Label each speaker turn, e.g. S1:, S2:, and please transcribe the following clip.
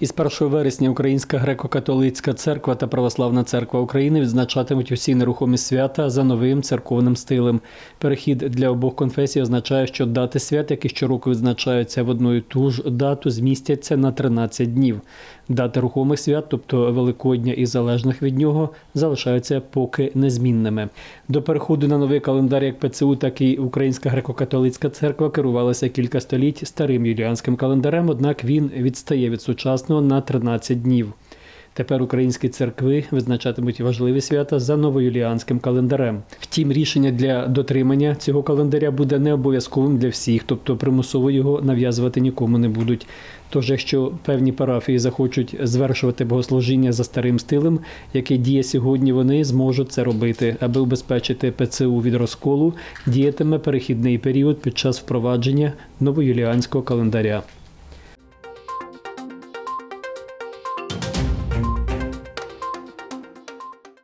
S1: Із 1 вересня Українська греко-католицька церква та Православна церква України відзначатимуть усі нерухомі свята за новим церковним стилем. Перехід для обох конфесій означає, що дати свят, які щороку відзначаються в одну і ту ж дату, змістяться на 13 днів. Дати рухомих свят, тобто Великодня і залежних від нього, залишаються поки незмінними. До переходу на новий календар як ПЦУ, так і Українська греко-католицька церква керувалася кілька століть старим юліанським календарем, однак він відстає від сучасного на 13 днів. Тепер українські церкви визначатимуть важливі свята за новоюліанським календарем. Втім, рішення для дотримання цього календаря буде не обов'язковим для всіх, тобто примусово його нав'язувати нікому не будуть. Тож, якщо певні парафії захочуть звершувати богослужіння за старим стилем, який діє сьогодні, вони зможуть це робити, аби убезпечити ПЦУ від розколу, діятиме перехідний період під час впровадження новоюліанського календаря.